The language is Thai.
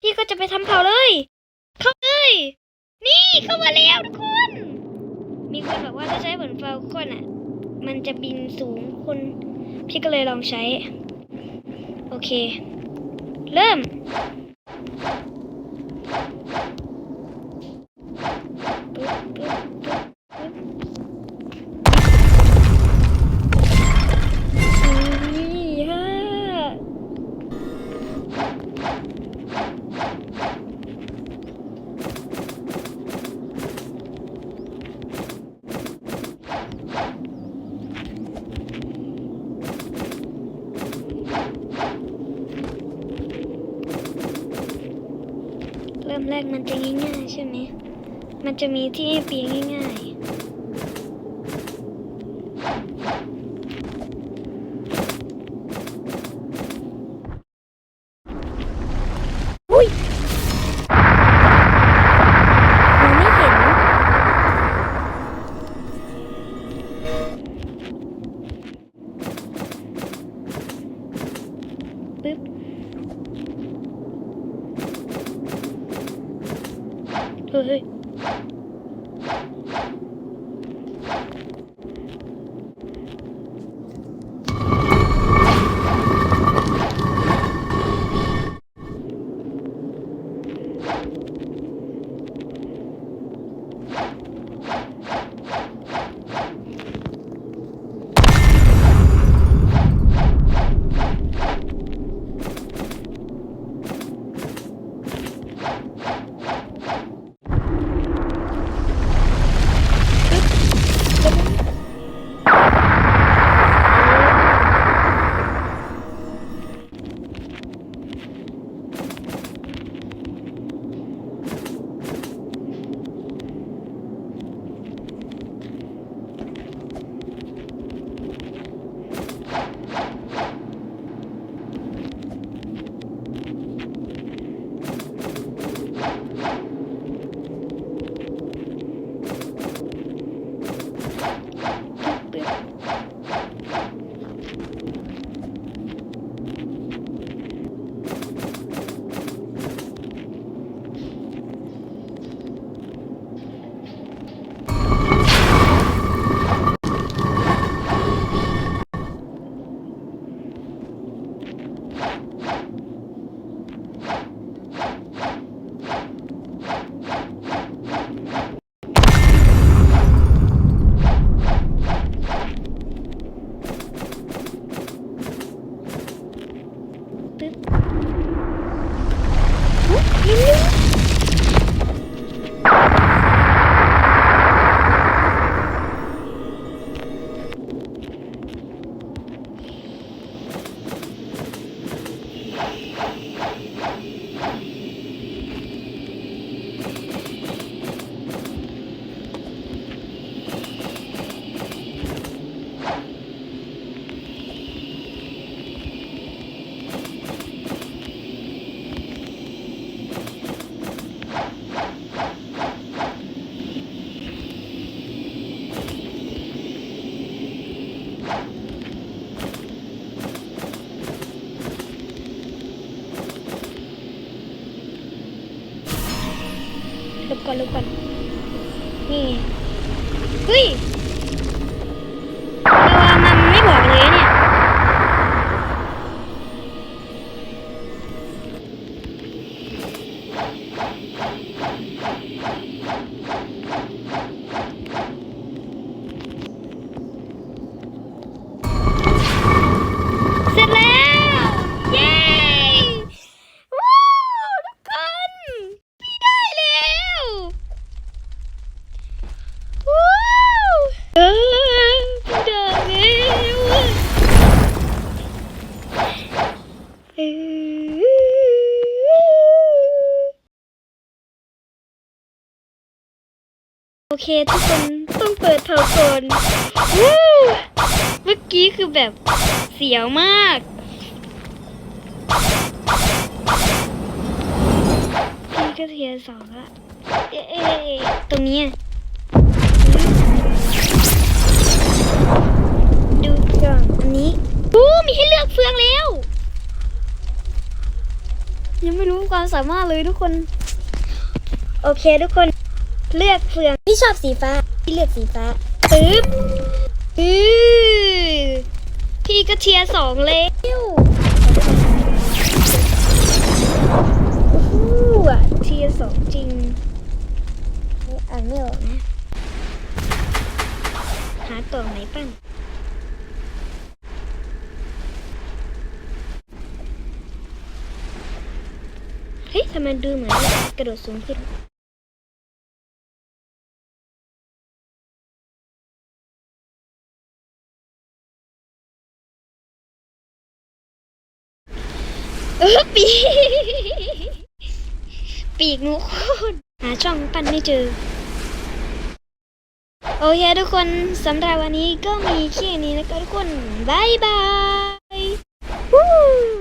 พี่ก็จะไปทำเผาเลย เข้าเลย นี่เข้ามาแล้วทุกคน มีคนบอกว่าถ้าใช้ผลฟาลคอนอะ มันจะบินสูงคน พี่ก็เลยลองใช้ โอเค เริ่ม ริ่มแรกมันจะง่ายๆใช่ไหมมันจะมีที่ให้ปีนง่ายๆ เปึ๊บ หลบก่อนหลบก่อนนี่ไงเฮ้ย เคทุกคนต้องเปิดเผาก่อนวู้เมื่อกี้คือแบบเสียวมากพี่ก็เทียสองละเอ๊ะตรงนี้ดูก่อนอันนี้อู้มีให้เลือกเฟืองแล้ว ยังไม่รู้ความสามารถเลยทุกคน โอเคทุกคน เลือกเฟืองพี่ชอบสีฟ้า พี่เลือกสีฟ้าปึ๊บอือพี่ก็เทียร์สองแล้วโอ้โหอะเทียร์สองจริงนี่อ่านไม่ออกนะ หาตัวไหนบ้างเฮ้ยทำไมดูเหมือนกระโดดสูงขึ้น เออปีปีกงูคุณหาช่องปั้นไม่เจอ โอเคทุกคนสำหรับวันนี้ก็มีแค่นี้นะคะทุกคนบายบาย